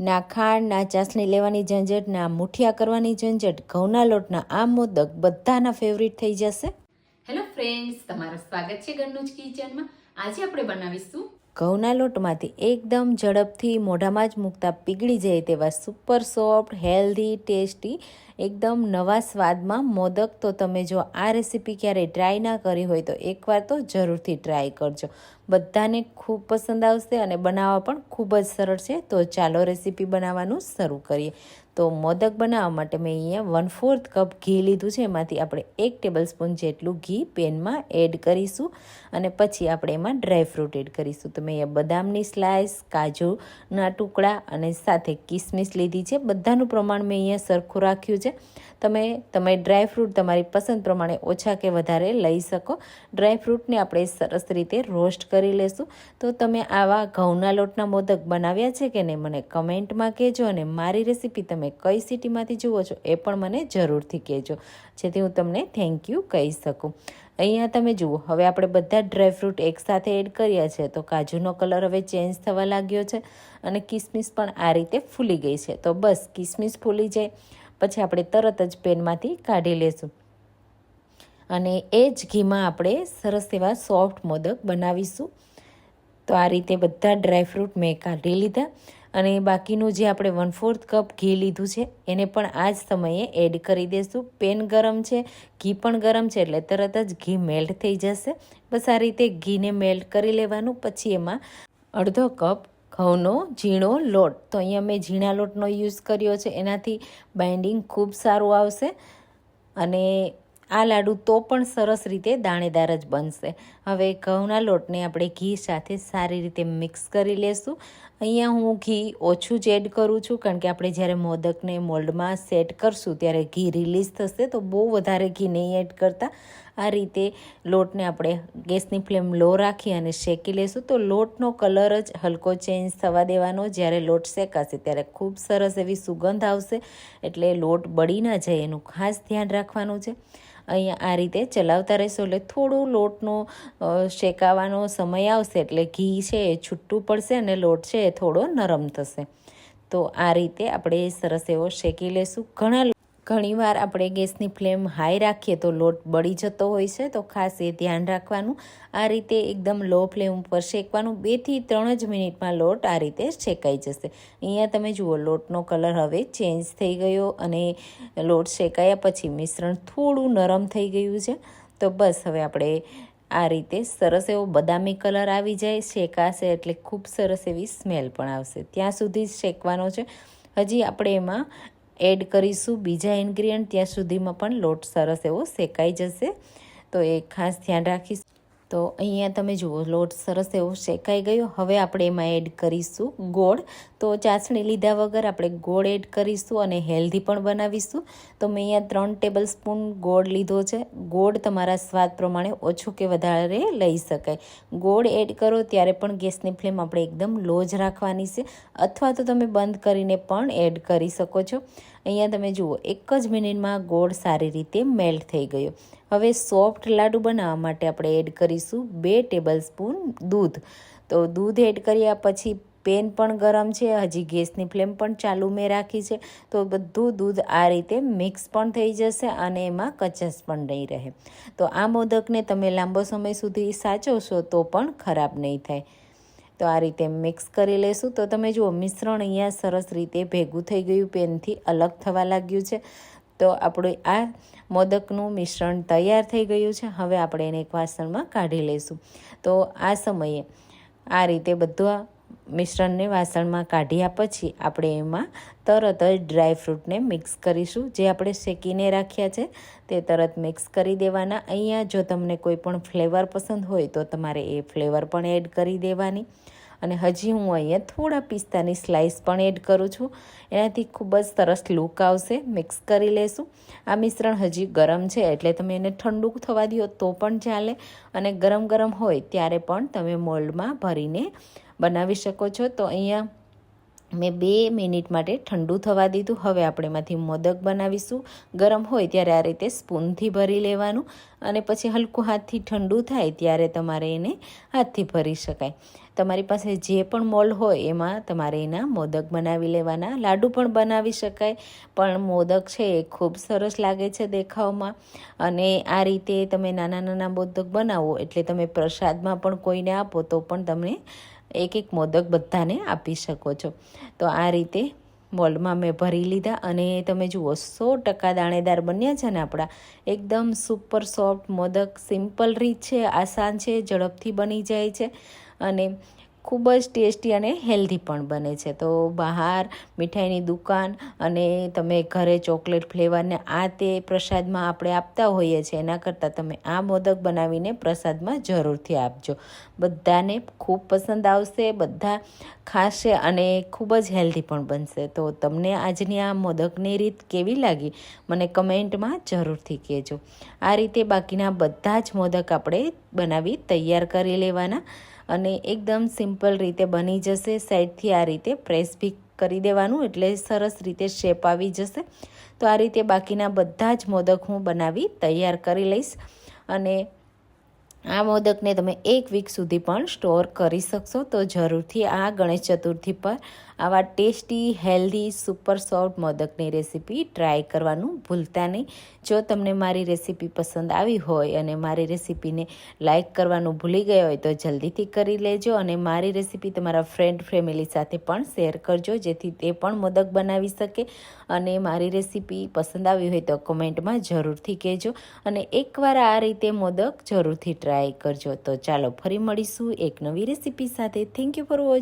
ના ખાંડ, ના ચાસણી લેવાની ઝંઝટ, ના મુઠિયા કરવાની ઝંઝટ, ઘઉંના લોટના આ મોદક બધાના ફેવરિટ થઈ જશે. હેલો ફ્રેન્ડ્સ તમારું સ્વાગત છે જ કિચનમાં આજે આપણે બનાવીશું ઘઉંના લોટમાંથી એકદમ ઝડપથી મોઢામાં જ મૂકતા પીગળી જાય તેવા સુપર સોફ્ટ હેલ્ધી ટેસ્ટી એકદમ નવા સ્વાદમાં મોદક. તો તમે જો આ રેસીપી ક્યારેય ટ્રાય ના કરી હોય તો એકવાર તો જરૂરથી ટ્રાય કરજો. બધાને ખૂબ પસંદ આવશે અને બનાવવા પણ ખૂબ જ સરળ છે. તો ચાલો રેસીપી બનાવવાનું શરૂ કરીએ. તો મોદક બનાવવા માટે મેં અહીંયા વન ફોર્થ કપ ઘી લીધું છે. એમાંથી આપણે એક ટેબલ સ્પૂન જેટલું ઘી પેનમાં એડ કરીશું અને પછી આપણે એમાં ડ્રાયફ્રૂટ એડ કરીશું. તો મેં અહીંયા બદામની સ્લાઇસ કાજુના ટુકડા અને સાથે કિસમિસ લીધી છે. બધાનું પ્રમાણ મેં અહીંયા સરખું રાખ્યું છે. તમે તમે ડ્રાયફ્રૂટ તમારી પસંદ પ્રમાણે ઓછા કે વધારે લઈ શકો. ડ્રાયફ્રૂટને આપણે સરસ રીતે રોસ્ટ કરી લેશું. તો તમે આવા ઘઉંના લોટના મોદક બનાવ્યા છે કે નહીં, મને કમેન્ટમાં કહેજો અને મારી રેસીપી તમે કઈ સિટીમાંથી જુઓ છો એ પણ મને જરૂરથી કહેજો. જેથી હું તમને થેન્ક યુ કહી શકું. અહીંયા તમે જુઓ, હવે આપણે બધા ડ્રાયફ્રૂટ એકસાથે એડ કર્યા છે, તો કાજુનો કલર હવે ચેન્જ થવા લાગ્યો છે અને કિસમિસ પણ આ રીતે ફૂલી ગઈ છે. તો બસ, કિસમિસ ફૂલી જાય. પછી આપણે તરત જ પેનમાંથી કાઢી લેશું. અને એ જ ઘીમાં આપણે સરસ એવા સોફ્ટ મોદક બનાવીશું. તો આ રીતે બધા ડ્રાયફ્રૂટ મેં કાઢી લીધા. અને બાકીનું જે આપણે વન ફોર્થ કપ ઘી લીધું છે, એને પણ આ જ સમયે એડ કરી દઈશું પેન ગરમ છે, ઘી પણ ગરમ છે, એટલે તરત જ ઘી મેલ્ટ થઈ જશે. બસ આ રીતે ઘીને મેલ્ટ કરી લેવાનું, પછી એમાં અડધો કપ ઘઉંનો ઝીણો લોટ. તો અહીંયા મેં ઝીણા લોટનો યુઝ કર્યો છે, એનાથી બાઇન્ડિંગ ખૂબ સારું આવશે. અને આ લાડુ તો પણ સરસ રીતે દાણેદાર જ બનશે. હવે ઘઉંના લોટને આપણે ઘી સાથે સારી રીતે મિક્સ કરી લેશું. અહીંયા હું ઘી ઓછું જ એડ કરું છું, કારણ કે આપણે જ્યારે મોદકને મોલ્ડમાં સેટ કરશું ત્યારે ઘી રિલીઝ થશે, તો બહુ વધારે ઘી નહીં એડ કરતા. આ રીતે લોટને આપણે ગેસની ફ્લેમ લો રાખી અને શેકી લેશું. તો લોટનો કલર જ હલકો ચેન્જ થવા દેવાનો, જ્યારે લોટ શેકાશે ત્યારે ખૂબ સરસ એવી સુગંધ આવશે, એટલે લોટ બળી ના જાય, એનું ખાસ ધ્યાન રાખવાનું છે. અહીંયા આ રીતે ચલાવતા રહેશો. એટલે થોડું લોટનો શેકાવાનો સમય આવશે. એટલે ઘી છે એ છૂટું પડશે અને લોટ છે એ થોડો નરમ થશે. તો આ રીતે આપણે સરસ એવો શેકી લેશું. ઘણા ઘણીવાર આપણે ગેસની ફ્લેમ હાઈ રાખીએ તો લોટ બળી જતો હોય છે, તો ખાસ એ ધ્યાન રાખવાનું. આ રીતે એકદમ લો ફ્લેમ ઉપર શેકવાનું. બેથી ત્રણ જ મિનિટમાં લોટ આ રીતે શેકાઈ જશે. અહીંયા તમે જુઓ, લોટનો કલર હવે ચેન્જ થઈ ગયો અને લોટ શેકાયા પછી મિશ્રણ થોડું નરમ થઈ ગયું છે. તો બસ હવે આપણે આ રીતે સરસ એવો બદામી કલર આવી જાય, શેકાશે એટલે ખૂબ સરસ એવી સ્મેલ પણ આવશે. ત્યાં સુધી શેકવાનો છે. હજી આપણે એમાં એડ કરીશું બીજા ઇન્ગ્રીડિયન્ટ ત્યાં સુધીમાં પણ લોટ સરસ એવો શેકાઈ જશે. તો એ ખાસ ધ્યાન રાખીશ. તો અહીંયા તમે જુઓ, લોટ સરસ એવો શેકાઈ ગયો. હવે આપણે એમાં એડ કરીશું ગોળ. તો ચાસણી લીધા વગર આપણે ગોળ એડ કરીશું અને હેલ્ધી પણ બનાવીશું. તો મેં અહીંયા ત્રણ ટેબલ સ્પૂન ગોળ લીધો છે. ગોળ તમારા સ્વાદ પ્રમાણે ઓછું કે વધારે લઈ શકાય. ગોળ એડ કરો ત્યારે પણ ગેસની ફ્લેમ આપણે એકદમ લો જ રાખવાની છે. અથવા તો તમે બંધ કરીને પણ એડ કરી શકો છો. અહીંયા તમે જુઓ, એક જ મિનિટમાં ગોળ સારી રીતે મેલ્ટ થઈ ગયો. હવે સોફ્ટ લાડુ બનાવવા માટે આપણે એડ કરીશું બે ટેબલ સ્પૂન દૂધ. તો દૂધ એડ કર્યા પછી પેન પણ ગરમ છે, હજી ગેસની ફ્લેમ પણ ચાલુ મેં રાખી છે. તો બધું દૂધ આ રીતે મિક્સ પણ થઈ જશે અને એમાં કચાશ પણ નહીં રહે. તો આ મોદકને તમે લાંબો સમય સુધી સાચવશો તો પણ ખરાબ નહીં થાય. તો આ રીતે મિક્સ કરી લેશું. તો તમે જુઓ, મિશ્રણ અહીંયા સરસ રીતે ભેગું થઈ ગયું, પેનથી અલગ થવા લાગ્યું છે. તો આપણે આ મોદકનું મિશ્રણ તૈયાર થઈ ગયું છે. હવે આપણે એને એક વાસણમાં કાઢી લઈશું તો આ સમયે આ રીતે બધું મિશ્રણને વાસણમાં કાઢ્યા પછી આપણે એમાં તરત જ ડ્રાયફ્રૂટને મિક્સ કરીશું. જે આપણે શેકીને રાખ્યા છે તે તરત મિક્સ કરી દેવાના. અહીંયા જો તમને કોઈ પણ ફ્લેવર પસંદ હોય તો તમારે એ ફ્લેવર પણ એડ કરી દેવાની. અને હજી હું અહીંયા થોડા પિસ્તાની સ્લાઇસ પણ એડ કરું છું. એનાથી ખૂબ જ સરસ લુક આવશે. મિક્સ કરી લેશું. આ મિશ્રણ હજી ગરમ છે એટલે તમે એને ઠંડુ થવા દો તો પણ ચાલે. અને ગરમ ગરમ હોય ત્યારે પણ તમે મોલ્ડમાં ભરીને બનાવી શકો છો. તો અહીંયા મેં બે મિનિટ માટે ઠંડુ થવા દીધું. હવે આપણે એમાંથી મોદક બનાવીશું. ગરમ હોય ત્યારે આ રીતે સ્પૂનથી ભરી લેવાનું અને પછી હલકું હાથથી ઠંડુ થાય ત્યારે તમારે એને હાથથી ભરી શકાય. તમારી પાસે જે પણ મોલ હોય એમાં તમારે એના મોદક બનાવી લેવાના. લાડુ પણ બનાવી શકાય, પણ મોદક છે એ ખૂબ સરસ લાગે છે દેખાવમાં. અને આ રીતે તમે નાના નાના મોદક બનાવો એટલે તમે પ્રસાદમાં પણ કોઈને આપો તો પણ તમને એક એક મોદક બધાને આપી શકો છો. તો આ રીતે મોલ્ડમાં મેં ભરી લીધા અને તમે જુઓ, સો ટકા દાણેદાર બન્યા છે ને આપણા. એકદમ સુપર સોફ્ટ મોદક સિમ્પલ રીત છે, આસાન છે, ઝડપથી બની જાય છે. અને ખૂબ જ ટેસ્ટી અને હેલ્ધી પણ બને છે. તો બહાર મીઠાઈની દુકાન અને તમે ઘરે ચોકલેટ ફ્લેવરને આ તે પ્રસાદમાં આપણે આપતા હોઈએ છીએ, એના કરતાં તમે આ મોદક બનાવીને પ્રસાદમાં જરૂરથી આપજો. બધાને ખૂબ પસંદ આવશે, બધા ખાશે અને ખૂબ જ હેલ્ધી પણ બનશે. તો તમને આજની આ મોદકની રીત કેવી લાગી? મને કમેન્ટમાં જરૂરથી કહેજો. આ રીતે બાકીના બધા જ મોદક આપણે બનાવી તૈયાર કરી લેવાના. અને એકદમ સિમ્પલ રીતે બની જશે. સાઈડથી આ રીતે પ્રેસ બી કરી દેવાનું, એટલે સરસ રીતે શેપ આવી જશે. તો આ રીતે બાકીના બધા જ મોદક હું બનાવી તૈયાર કરી લઈશ. અને આ મોદકને તમે એક વીક સુધી પણ સ્ટોર કરી શકશો. તો જરૂરથી આ ગણેશ ચતુર્થી પર આવા ટેસ્ટી, હેલ્ધી, સુપર સોફ્ટ મોદકની રેસીપી ટ્રાય કરવાનું ભૂલતા નહીં. જો તમને મારી રેસીપી પસંદ આવી હોય અને મારી રેસીપીને લાઇક કરવાનું ભૂલી ગયા હોય તો જલ્દીથી કરી લેજો અને મારી રેસીપી તમારા ફ્રેન્ડ ફેમિલી સાથે પણ શેર કરજો, જેથી તે પણ મોદક બનાવી શકે. અને મારી રેસીપી પસંદ આવી હોય તો કમેન્ટમાં જરૂરથી કહેજો અને એકવાર આ રીતે મોદક જરૂરથી ટ્રાય કરજો. તો ચાલો ફરી મળીશું એક નવી રેસીપી સાથે. Thank you for watching